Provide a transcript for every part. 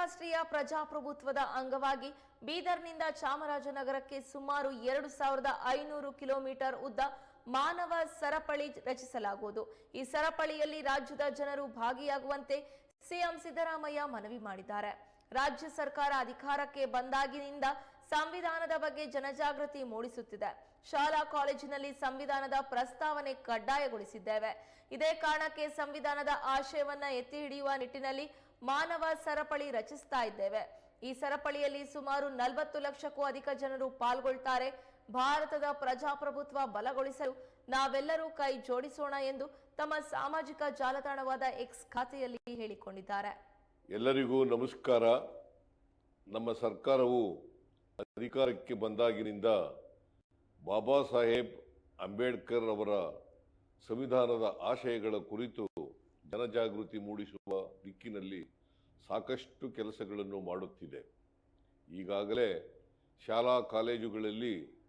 ಅಂತಾರಾಷ್ಟ್ರೀಯ ಪ್ರಜಾಪ್ರಭುತ್ವದ ಅಂಗವಾಗಿ ಬೀದರ್ನಿಂದ ಚಾಮರಾಜನಗರಕ್ಕೆ ಸುಮಾರು ಎರಡು ಸಾವಿರದ ಐನೂರು ಕಿಲೋಮೀಟರ್ ಉದ್ದ ಮಾನವ ಸರಪಳಿ ರಚಿಸಲಾಗುವುದು. ಈ ಸರಪಳಿಯಲ್ಲಿ ರಾಜ್ಯದ ಜನರು ಭಾಗಿಯಾಗುವಂತೆ ಸಿಎಂ ಸಿದ್ದರಾಮಯ್ಯ ಮನವಿ ಮಾಡಿದ್ದಾರೆ. ರಾಜ್ಯ ಸರ್ಕಾರ ಅಧಿಕಾರಕ್ಕೆ ಬಂದಾಗಿನಿಂದ ಸಂವಿಧಾನದ ಬಗ್ಗೆ ಜನಜಾಗೃತಿ ಮೂಡಿಸುತ್ತಿದೆ. ಶಾಲಾ ಕಾಲೇಜಿನಲ್ಲಿ ಸಂವಿಧಾನದ ಪ್ರಸ್ತಾವನೆ ಕಡ್ಡಾಯಗೊಳಿಸಿದ್ದೇವೆ. ಇದೇ ಕಾರಣಕ್ಕೆ ಸಂವಿಧಾನದ ಆಶಯವನ್ನ ಎತ್ತಿ ಹಿಡಿಯುವ ನಿಟ್ಟಿನಲ್ಲಿ ಮಾನವ ಸರಪಳಿ ರಚಿಸ್ತಾ ಇದ್ದೇವೆ. ಈ ಸರಪಳಿಯಲ್ಲಿ ಸುಮಾರು ನಲವತ್ತು ಲಕ್ಷಕ್ಕೂ ಅಧಿಕ ಜನರು ಪಾಲ್ಗೊಳ್ತಾರೆ. ಭಾರತದ ಪ್ರಜಾಪ್ರಭುತ್ವ ಬಲಗೊಳಿಸಲು ನಾವೆಲ್ಲರೂ ಕೈ ಜೋಡಿಸೋಣ ಎಂದು ತಮ್ಮ ಸಾಮಾಜಿಕ ಜಾಲತಾಣವಾದ ಎಕ್ಸ್ ಖಾತೆಯಲ್ಲಿ ಹೇಳಿಕೊಂಡಿದ್ದಾರೆ. ಎಲ್ಲರಿಗೂ ನಮಸ್ಕಾರ. ನಮ್ಮ ಸರ್ಕಾರವು ಅಧಿಕಾರಕ್ಕೆ ಬಂದಾಗಿನಿಂದ ಬಾಬಾ ಸಾಹೇಬ್ ಅಂಬೇಡ್ಕರ್ ಅವರ ಸಂವಿಧಾನದ ಆಶಯಗಳ ಕುರಿತು ಜನಜಾಗೃತಿ ಮೂಡಿಸುವ ದಿಕ್ಕಿನಲ್ಲಿ ಸಾಕಷ್ಟು ಕೆಲಸಗಳನ್ನು ಮಾಡುತ್ತಿದೆ. ಈಗಾಗಲೇ ಶಾಲಾ ಕಾಲೇಜುಗಳಲ್ಲಿ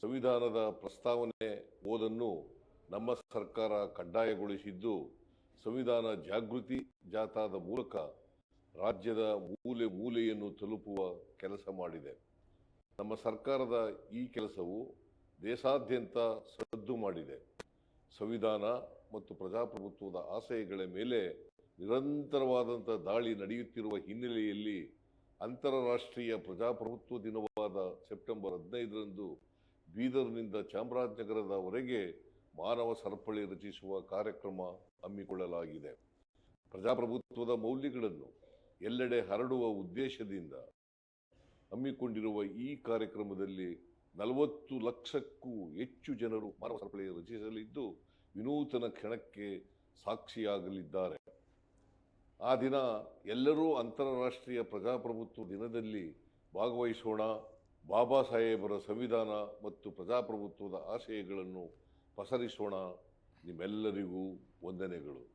ಸಂವಿಧಾನದ ಪ್ರಸ್ತಾವನೆ ಓದನ್ನು ನಮ್ಮ ಸರ್ಕಾರ ಕಡ್ಡಾಯಗೊಳಿಸಿದ್ದು, ಸಂವಿಧಾನ ಜಾಗೃತಿ ಜಾಥಾದ ಮೂಲಕ ರಾಜ್ಯದ ಮೂಲೆ ಮೂಲೆಯನ್ನು ತಲುಪುವ ಕೆಲಸ ಮಾಡಿದೆ. ನಮ್ಮ ಸರ್ಕಾರದ ಈ ಕೆಲಸವು ದೇಶಾದ್ಯಂತ ಸದ್ದು ಮಾಡಿದೆ. ಸಂವಿಧಾನ ಮತ್ತು ಪ್ರಜಾಪ್ರಭುತ್ವದ ಆಶಯಗಳ ಮೇಲೆ ನಿರಂತರವಾದಂಥ ದಾಳಿ ನಡೆಯುತ್ತಿರುವ ಹಿನ್ನೆಲೆಯಲ್ಲಿ ಅಂತಾರಾಷ್ಟ್ರೀಯ ಪ್ರಜಾಪ್ರಭುತ್ವ ದಿನವಾದ ಸೆಪ್ಟೆಂಬರ್ ಹದಿನೈದರಂದು ಬೀದರ್ನಿಂದ ಚಾಮರಾಜನಗರದವರೆಗೆ ಮಾನವ ಸರಪಳಿ ರಚಿಸುವ ಕಾರ್ಯಕ್ರಮ ಹಮ್ಮಿಕೊಳ್ಳಲಾಗಿದೆ. ಪ್ರಜಾಪ್ರಭುತ್ವದ ಮೌಲ್ಯಗಳನ್ನು ಎಲ್ಲೆಡೆ ಹರಡುವ ಉದ್ದೇಶದಿಂದ ಹಮ್ಮಿಕೊಂಡಿರುವ ಈ ಕಾರ್ಯಕ್ರಮದಲ್ಲಿ ನಲವತ್ತು ಲಕ್ಷಕ್ಕೂ ಹೆಚ್ಚು ಜನರು ಮಾನವ ಸರಪಳಿ ರಚಿಸಲಿದ್ದು ವಿನೂತನ ಕ್ಷಣಕ್ಕೆ ಸಾಕ್ಷಿಯಾಗಲಿದ್ದಾರೆ. ಆ ದಿನ ಎಲ್ಲರೂ ಅಂತಾರಾಷ್ಟ್ರೀಯ ಪ್ರಜಾಪ್ರಭುತ್ವ ದಿನದಲ್ಲಿ ಭಾಗವಹಿಸೋಣ. ಬಾಬಾ ಸಾಹೇಬರ ಸಂವಿಧಾನ ಮತ್ತು ಪ್ರಜಾಪ್ರಭುತ್ವದ ಆಶಯಗಳನ್ನು ಪಸರಿಸೋಣ. ನಿಮ್ಮೆಲ್ಲರಿಗೂ ವಂದನೆಗಳು.